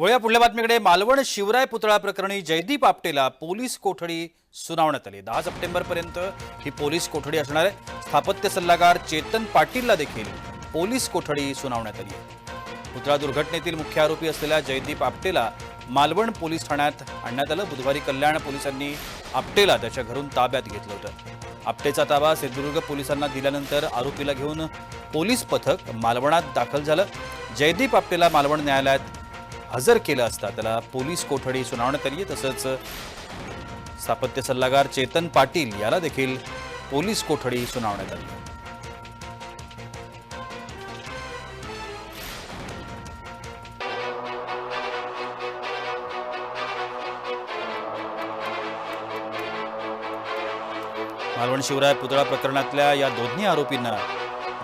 वळूया पुढल्या बातमीकडे. मालवण शिवराय पुतळा प्रकरणी जयदीप आपटेला पोलीस कोठडी सुनावण्यात आली. दहा सप्टेंबरपर्यंत ही पोलीस कोठडी असणार आहे. स्थापत्य सल्लागार चेतन पाटीलला देखील पोलीस कोठडी सुनावण्यात आली पुतळा दुर्घटनेतील मुख्य आरोपी असलेल्या जयदीप आपटेला मालवण पोलीस ठाण्यात आणण्यात आलं. बुधवारी कल्याण पोलिसांनी आपटेला त्याच्या घरून ताब्यात घेतलं होतं. आपटेचा ताबा सिंधुदुर्ग पोलिसांना दिल्यानंतर आरोपीला घेऊन पोलीस पथक मालवणात दाखल झालं. जयदीप आपटेला मालवण न्यायालयात हजर केलं असता. त्याला पोलीस कोठडी सुनावण्यात आली आहे. तसंच स्थापत्य सल्लागार चेतन पाटील याला देखील पोलीस कोठडी सुनावण्यात आली मालवण शिवराय पुतळा प्रकरणातल्या या दोन्ही आरोपींना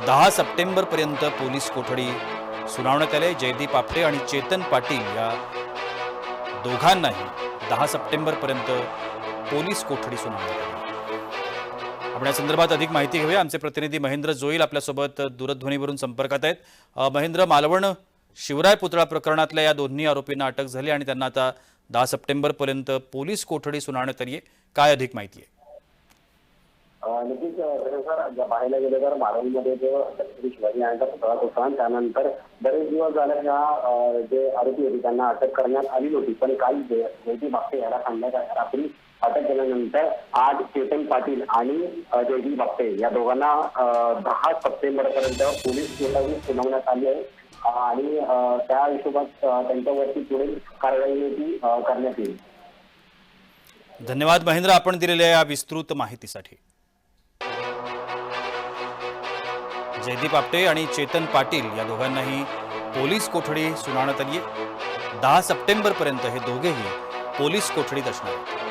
दहा सप्टेंबरपर्यंत पोलीस कोठडी सुनावण्यात आले. जयदीप आपटे आणि चेतन पाटील या दोघांनाही दहा सप्टेंबरपर्यंत पोलीस कोठडी सुनावण्यात आली. आपण या संदर्भात अधिक माहिती घेऊया. आमचे प्रतिनिधी महेंद्र जोईल आपल्यासोबत दूरध्वनीवरून संपर्कात आहेत. महेंद्र मालवण शिवराय पुतळा प्रकरणातल्या या दोन्ही आरोपींना अटक झाली आणि त्यांना आता दहा सप्टेंबरपर्यंत पोलीस कोठडी सुनावण्यात आली आहे काय अधिक माहिती आहे? नक्कीच सर पाहायला गेलं तर मारवणमध्ये जो छत्रपती शिवाजी यांचा पुतळा होता आणि त्यानंतर बरेच दिवस झाले ह्या जे आरोपी होते त्यांना अटक करण्यात आली होती पण काल जे- जयदीप बापटे याला सांगण्यात रात्री अटक केल्यानंतर आज चेतन पाटील आणि जयदीप बापटे या दोघांना दहा सप्टेंबर पर्यंत पोलीस कोठडी सुनावण्यात आली आहे. आणि त्या हिशोबात त्यांच्यावरती पुढील कारवाई करण्यात येईल. धन्यवाद महेंद्र आपण दिलेल्या या विस्तृत माहितीसाठी. जयदीप आपटे आणि चेतन पाटील या दोघांनाही पोलीस कोठडी सुनावण्यात आली आहे. दहा सप्टेंबरपर्यंत हे दोघेही पोलीस कोठडीत असणार आहेत.